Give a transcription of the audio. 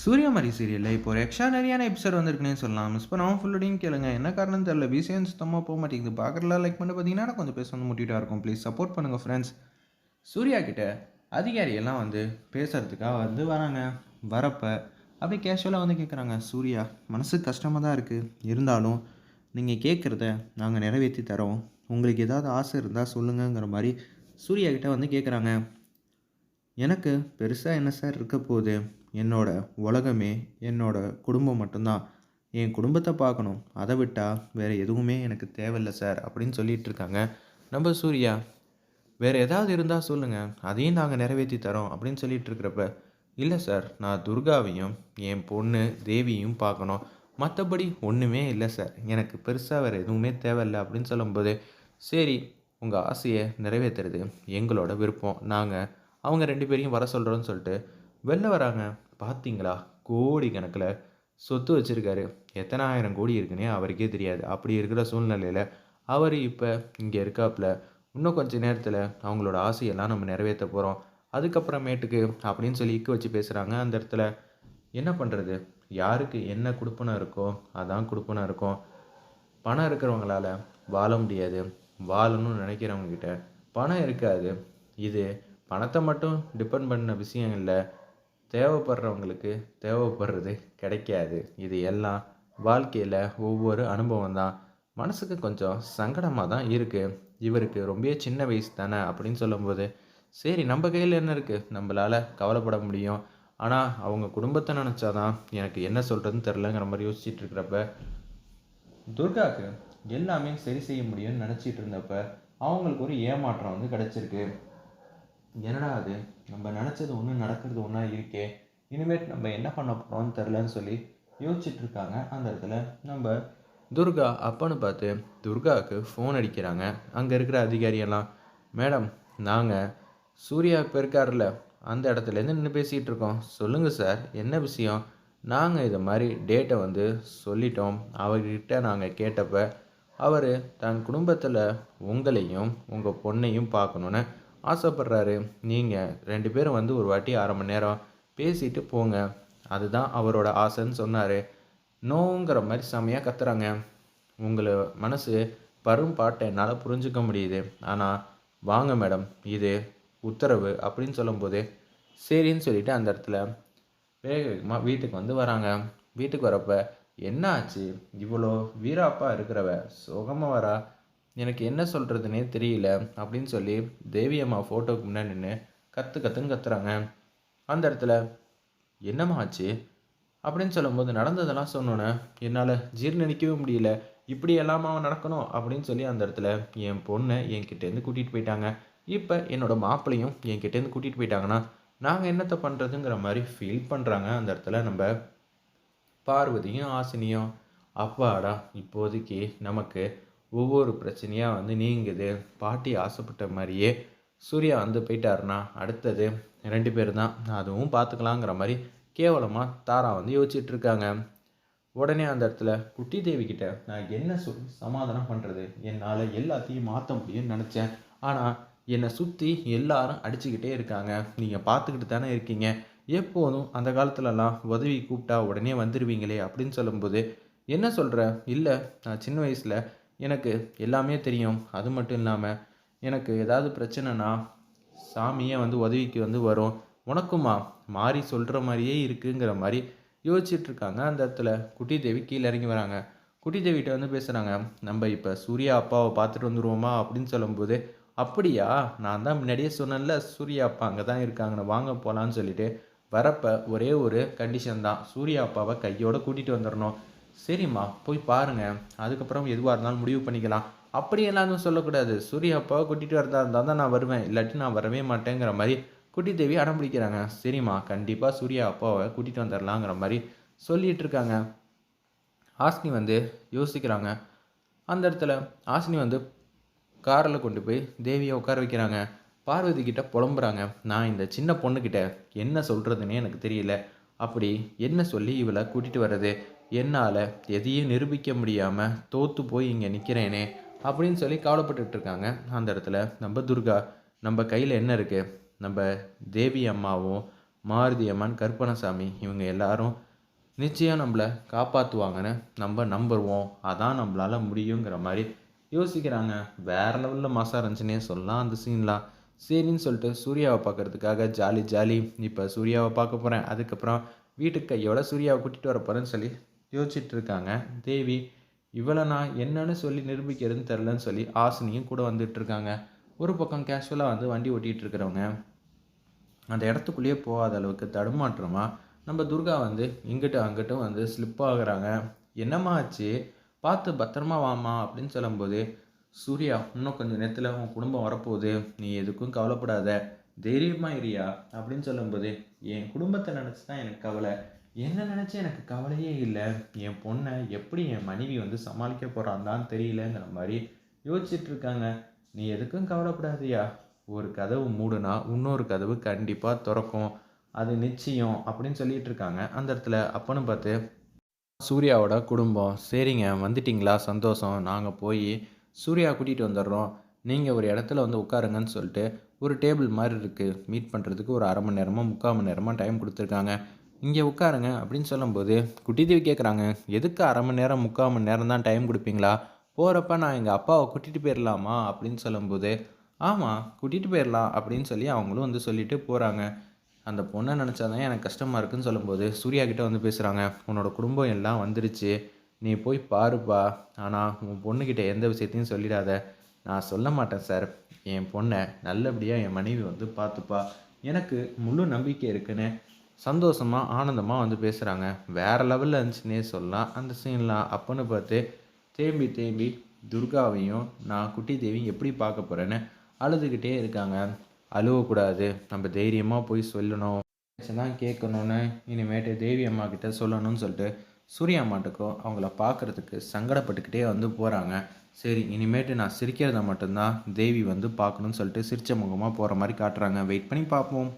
சூரியமரி சீரியலில் இப்போ ஒரு எக்ஸ்ட்ரானரியான எபிசோட் வந்திருக்குன்னே சொல்லலாம். மிஸ் பண்ணாமல் ஃபுல்லோடையும் கேளுங்க. என்ன காரணம் தெரியல. விஷயம் சுத்தமாக போக மாட்டேங்குது. பார்க்குறலாம் லைக் பண்ணி பார்த்தீங்கன்னா கொஞ்சம் பேச வந்து முட்டிகிட்டா இருக்கும். ப்ளீஸ் சப்போர்ட் பண்ணுங்கள் ஃப்ரெண்ட்ஸ் சூர்யா கிட்ட அதிகாரி எல்லாம் வந்து பேசுகிறதுக்காக வந்து வராங்க. வரப்போ அப்படியே கேஷுவலாக வந்து கேட்குறாங்க சூர்யா மனசு கஷ்டமாக தான் இருக்குது இருந்தாலும் நீங்கள் கேட்குறத நாங்கள் நிறைவேற்றி தரோம். உங்களுக்கு ஏதாவது ஆசை இருந்தால் சொல்லுங்கங்கிற மாதிரி சூர்யா கிட்ட வந்து கேட்குறாங்க எனக்கு பெருசாக என்ன சார் இருக்க போகுது? என்னோட உலகமே என்னோட குடும்பம் மட்டும்தான். என் குடும்பத்தை பார்க்கணும். அதை விட்டால் வேறு எதுவுமே எனக்கு தேவையில்லை சார் அப்படின்னு சொல்லிட்டு இருக்காங்க. நம்ம சூர்யா வேறு ஏதாவது இருந்தால் சொல்லுங்கள் அதையும் நாங்கள் நிறைவேற்றி தரோம் அப்படின்னு சொல்லிட்டு இருக்கிறப்ப இல்லை சார் நான் துர்காவையும் என் பொண்ணு தேவியும் பார்க்கணும். மற்றபடி ஒன்றுமே இல்லை சார். எனக்கு பெருசாக வேறு எதுவுமே தேவையில்லை அப்படின்னு சொல்லும்போது சரி உங்கள் ஆசையை நிறைவேற்றுறது எங்களோட விருப்பம். நாங்கள் அவங்க ரெண்டு பேரையும் வர சொல்கிறோன்னு சொல்லிட்டு வெளில வராங்க. பார்த்தீங்களா கோடி கணக்கில் சொத்து வச்சுருக்காரு. எத்தனை ஆயிரம் கோடி இருக்குன்னே அவருக்கே தெரியாது. அப்படி இருக்கிற சூழ்நிலையில் அவர் இப்போ இங்கே இருக்காப்புல. இன்னும் கொஞ்ச நேரத்தில் அவங்களோட ஆசையெல்லாம் நம்ம நிறைவேற்ற போகிறோம் அதுக்கப்புறமேட்டுக்கு அப்படின்னு சொல்லி இக்கு வச்சு பேசுகிறாங்க அந்த இடத்துல என்ன பண்ணுறது யாருக்கு என்ன கொடுப்பனம் இருக்கோ அதான் கொடுப்பனம் இருக்கும். பணம் இருக்கிறவங்களால வாழ முடியாது. வாழணும்னு நினைக்கிறவங்க கிட்ட பணம் இருக்காது. இது பணத்தை மட்டும் டிபெண்ட் பண்ண விஷயம் இல்லை. தேவைப்படுறவங்களுக்கு தேவைப்படுறது கிடைக்காது. இது எல்லாம் வாழ்க்கையில் ஒவ்வொரு அனுபவம் தான். மனசுக்கு கொஞ்சம் சங்கடமாக தான் இருக்குது இவருக்கு ரொம்ப சின்ன வயசு தானே அப்படின்னு சொல்லும்போது சரி நம்ம கையில் என்ன இருக்குது நம்மளால் கவலைப்பட முடியும். ஆனால் அவங்க குடும்பத்தை நினச்சாதான் எனக்கு என்ன சொல்கிறதுன்னு தெரிலங்கிற மாதிரி யோசிச்சுட்டு இருக்கிறப்ப துர்காவுக்கு எல்லாமே சரி செய்ய முடியும்னு நினச்சிட்டு இருந்தப்ப அவங்களுக்கு ஒரு ஏமாற்றம் வந்து கிடச்சிருக்கு. என்னடா அது? நம்ம நினச்சது ஒன்று நடக்கிறது ஒன்றா இருக்கே. இனிமேட் நம்ம என்ன பண்ண போகிறோம்னு தெரிலன்னு சொல்லி யோசிச்சுட்டு இருக்காங்க அந்த இடத்துல நம்ம துர்கா அப்பான்னு பார்த்து துர்காவுக்கு ஃபோன் அடிக்கிறாங்க. அங்கே இருக்கிற அதிகாரியெல்லாம் மேடம் நாங்கள் சூர்யா இப்போ இருக்கார்ல அந்த இடத்துலேருந்து நின்று பேசிகிட்டு இருக்கோம். சொல்லுங்கள் சார் என்ன விஷயம்? நாங்கள் இதை மாதிரி டேட்டை வந்து சொல்லிட்டோம். அவர்கிட்ட நாங்கள் கேட்டப்ப அவர் தன் குடும்பத்தில் உங்களையும் உங்கள் பொண்ணையும் பார்க்கணுன்னு ஆசைப்படுறாரு. நீங்கள் ரெண்டு பேரும் வந்து ஒரு வாட்டி அரை மணி நேரம் பேசிட்டு போங்க. அதுதான் அவரோட ஆசைன்னு சொன்னார். நோங்கிற மாதிரி செமையாக கத்துறாங்க. உங்களை மனசு பரும்பாட்டை என்னால் புரிஞ்சுக்க முடியுது. ஆனால் வாங்க மேடம் இது உத்தரவு அப்படின்னு சொல்லும்போது சரின்னு சொல்லிட்டு அந்த இடத்துல வேக வேகமாக வீட்டுக்கு வந்து வராங்க. வீட்டுக்கு வரப்போ என்ன ஆச்சு இவ்வளோ வீராப்பா இருக்கிறவ சுகமாக வரா? எனக்கு என்ன சொல்கிறதுனே தெரியல அப்படின்னு சொல்லி தேவி அம்மா ஃபோட்டோக்கு முன்னாடி நின்று கற்று கற்றுன்னு கத்துறாங்க. அந்த இடத்துல என்னம்மா ஆச்சு? அப்படின்னு சொல்லும்போது நடந்ததெல்லாம் சொன்னோன்னே என்னால் ஜீர்ணிக்கவே முடியல. இப்படி எல்லாமா நடக்கணும்? அப்படின்னு சொல்லி அந்த இடத்துல என் பொண்ணை என்கிட்டேருந்து கூட்டிகிட்டு போயிட்டாங்க. இப்போ என்னோடய மாப்பிள்ளையும் என்கிட்டேருந்து கூட்டிகிட்டு போயிட்டாங்கன்னா நாங்கள் என்னத்தை பண்ணுறதுங்கிற மாதிரி ஃபீல் பண்ணுறாங்க அந்த இடத்துல நம்ம பார்வதியும் ஆசினியும். அப்பாடா இப்போதைக்கு நமக்கு ஒவ்வொரு பிரச்சனையாக வந்து நீங்குது. பாட்டி ஆசைப்பட்ட மாதிரியே சூர்யா வந்து போயிட்டாருன்னா அடுத்தது ரெண்டு பேர் தான் அதுவும் பார்த்துக்கலாங்கிற மாதிரி கேவலமாக தாரா வந்து யோசிச்சுட்டு இருக்காங்க உடனே அந்த இடத்துல குட்டி தேவி கிட்ட நான் என்ன சொல்லி சமாதானம் பண்ணுறது என்னால் எல்லாத்தையும் மாற்ற முடியும்னு நினச்சேன். ஆனால் என்னை சுற்றி எல்லாரும் அடிச்சுக்கிட்டே இருக்காங்க. நீங்கள் பார்த்துக்கிட்டு தானே இருக்கீங்க. எப்போதும் அந்த காலத்துலலாம் உதவி கூப்பிட்டா உடனே வந்துடுவீங்களே அப்படின்னு சொல்லும்போது என்ன சொல்கிற இல்லை நான் சின்ன வயசில் எனக்கு எல்லாமே தெரியும். அது மட்டும் இல்லாமல் எனக்கு ஏதாவது பிரச்சனைனா சாமியே வந்து உதவிக்கு வந்து வரும். உனக்குமா? மாறி சொல்கிற மாதிரியே இருக்குங்கிற மாதிரி யோசிச்சுட்ருக்காங்க அந்த இடத்துல குட்டி தேவி கீழே இறங்கி வராங்க. குட்டி தேவிகிட்ட வந்து பேசுகிறாங்க நம்ம இப்போ சூர்யா அப்பாவை பார்த்துட்டு வந்துடுவோமா அப்படின்னு சொல்லும்போது அப்படியா? நான் தான் முன்னாடியே சொன்னேன்ல சூர்யா அப்பா அங்கே தான் இருக்காங்கன்னு. வாங்க போகலான்னு சொல்லிட்டு வரப்போ ஒரே ஒரு கண்டிஷன் தான். சூர்யா அப்பாவை கையோட கூட்டிகிட்டு வந்துடணும் சரிம்மா போய் பாருங்கள் அதுக்கப்புறம் எதுவாக இருந்தாலும் முடிவு பண்ணிக்கலாம். அப்படியெல்லாம் எதுவும் சொல்லக்கூடாது. சூர்யா அப்பாவை கூட்டிகிட்டு வரதா இருந்தால் தான் நான் வருவேன். இல்லாட்டி நான் வரவே மாட்டேங்கிற மாதிரி குட்டி தேவி அடம் பிடிக்கிறாங்க. சரிம்மா கண்டிப்பாக சூர்யா அப்பாவை கூட்டிகிட்டு வந்துடலாங்கிற மாதிரி சொல்லிகிட்டு இருக்காங்க. ஆசினி வந்து யோசிக்கிறாங்க. அந்த இடத்துல ஆசினி வந்து காரில் கொண்டு போய் தேவியை உட்கார வைக்கிறாங்க. பார்வதி கிட்ட புலம்புறாங்க. நான் இந்த சின்ன பொண்ணுக்கிட்ட என்ன சொல்கிறதுனே எனக்கு தெரியல. அப்படி என்ன சொல்லி இவளை கூட்டிகிட்டு வர்றது? என்னால் எதையும் நிரூபிக்க முடியாமல் தோற்று போய் இங்கே நிற்கிறேனே அப்படின்னு சொல்லி கவலைப்பட்டுட்டு இருக்காங்க. அந்த இடத்துல நம்ம துர்கா நம்ம கையில் என்ன இருக்குது நம்ம தேவி அம்மாவும் மாருதி அம்மன் கருப்பணசாமி இவங்க எல்லாரும் நிச்சயம் நம்மளை காப்பாற்றுவாங்கன்னு நம்ம நம்புவோம். அதான் நம்மளால் முடியுங்கிற மாதிரி யோசிக்கிறாங்க. வேறு லெவலில் மாசா இருந்துச்சுன்னே சொல்லலாம் அந்த சீன்லாம் சரின்னு சொல்லிட்டு சூர்யாவை பார்க்கறதுக்காக ஜாலி ஜாலி. இப்போ சூர்யாவை பார்க்க போகிறேன் அதுக்கப்புறம் வீட்டுக்கு கையோட சூர்யாவை கூட்டிகிட்டு வர போகிறேன்னு சொல்லி யோசிச்சுட்டு இருக்காங்க தேவி இவளை நான் என்னன்னு சொல்லி நிரூபிக்கிறதுன்னு தெரிலன்னு சொல்லி ஆசினியும் கூட வந்துட்டு இருக்காங்க ஒரு பக்கம் கேஷுவலாக வந்து வண்டி ஓட்டிகிட்டு இருக்கிறவங்க அந்த இடத்துக்குள்ளேயே போகாத அளவுக்கு தடுமாற்றமாக நம்ம துர்கா வந்து இங்கிட்டும் அங்கிட்டும் வந்து ஸ்லிப் ஆகுறாங்க. என்னம்மா ஆச்சு? பார்த்து பத்திரமா வாமா அப்படின்னு சொல்லும்போது சூர்யா இன்னும் கொஞ்சம் நேரத்தில் உன் குடும்பம் வரப்போகுது. நீ எதுக்கும் கவலைப்படாத. தைரியமாக இரியா அப்படின்னு சொல்லும்போது என் குடும்பத்தை நினச்சி தான் எனக்கு கவலை. என்ன நினச்சி எனக்கு கவலையே இல்லை? என் பொண்ணை எப்படி என் மனைவி வந்து சமாளிக்க போகிறான்தான் தெரியலங்கிற மாதிரி யோசிச்சிட்ருக்காங்க நீ எதுக்கும் கவலைப்படாதியா. ஒரு கதவு மூடுனா இன்னொரு கதவு கண்டிப்பாக திறக்கும். அது நிச்சயம் அப்படின்னு சொல்லிட்டு இருக்காங்க. அந்த இடத்துல அப்பன்னு பார்த்து சூர்யாவோட குடும்பம். சரிங்க வந்துட்டிங்களா? சந்தோஷம். நாங்கள் போய் சூர்யா கூட்டிகிட்டு வந்துடுறோம். நீங்கள் ஒரு இடத்துல வந்து உட்காருங்கன்னு சொல்லிட்டு ஒரு டேபிள் மாதிரி இருக்குது மீட் பண்ணுறதுக்கு ஒரு அரை மணி நேரமாக முக்கால் மணி நேரமாக டைம் கொடுத்துருக்காங்க. இங்கே உட்காருங்க அப்படின்னு சொல்லும்போது குட்டி தேவி கேட்குறாங்க எதுக்கு அரை மணி நேரம் முக்கால் மணி நேரம் தான் டைம் கொடுப்பீங்களா? போகிறப்ப நான் எங்கள் அப்பாவை கூட்டிகிட்டு போயிடலாமா அப்படின்னு சொல்லும்போது ஆமாம் கூட்டிகிட்டு போயிடலாம் அப்படின்னு சொல்லி அவங்களும் வந்து சொல்லிட்டு போகிறாங்க அந்த பொண்ணை நினச்சாதான் எனக்கு கஷ்டமாக இருக்குன்னு சொல்லும்போது சூர்யா கிட்டே வந்து பேசுகிறாங்க உன்னோட குடும்பம் எல்லாம் வந்துருச்சு நீ போய் பாருப்பா. ஆனால் உன் பொண்ணுக்கிட்ட எந்த விஷயத்தையும் சொல்லிடாத. நான் சொல்ல மாட்டேன் சார். என் பொண்ணை நல்லபடியாக என் மனைவி வந்து பார்த்துப்பா எனக்கு முழு நம்பிக்கை இருக்குன்னு சந்தோஷமாக ஆனந்தமாக வந்து பேசுகிறாங்க வேறு லெவலில் இருந்துச்சுன்னே சொல்லலாம். அந்த சீன்லாம் அப்போன்னு பார்த்து தேம்பி தேம்பி துர்காவையும் நான் குட்டி தேவியும் எப்படி பார்க்க போகிறேன்னு அழுதுகிட்டே இருக்காங்க. அழுவக்கூடாது. நம்ம தைரியமாக போய் சொல்லணும். தான் கேட்கணுன்னு இனிமேட்டு தேவி அம்மா கிட்ட சொல்லணும்னு சொல்லிட்டு சூர்யா அம்மாட்டுக்கும் அவங்கள பார்க்குறதுக்கு சங்கடப்பட்டுக்கிட்டே வந்து போகிறாங்க சரி இனிமேட்டு நான் சிரிக்கிறத மட்டும்தான் தேவி வந்து பார்க்கணும்னு சொல்லிட்டு சிரிச்ச முகமாக போகிற மாதிரி காட்டுறாங்க. வெயிட் பண்ணி பார்ப்போம்.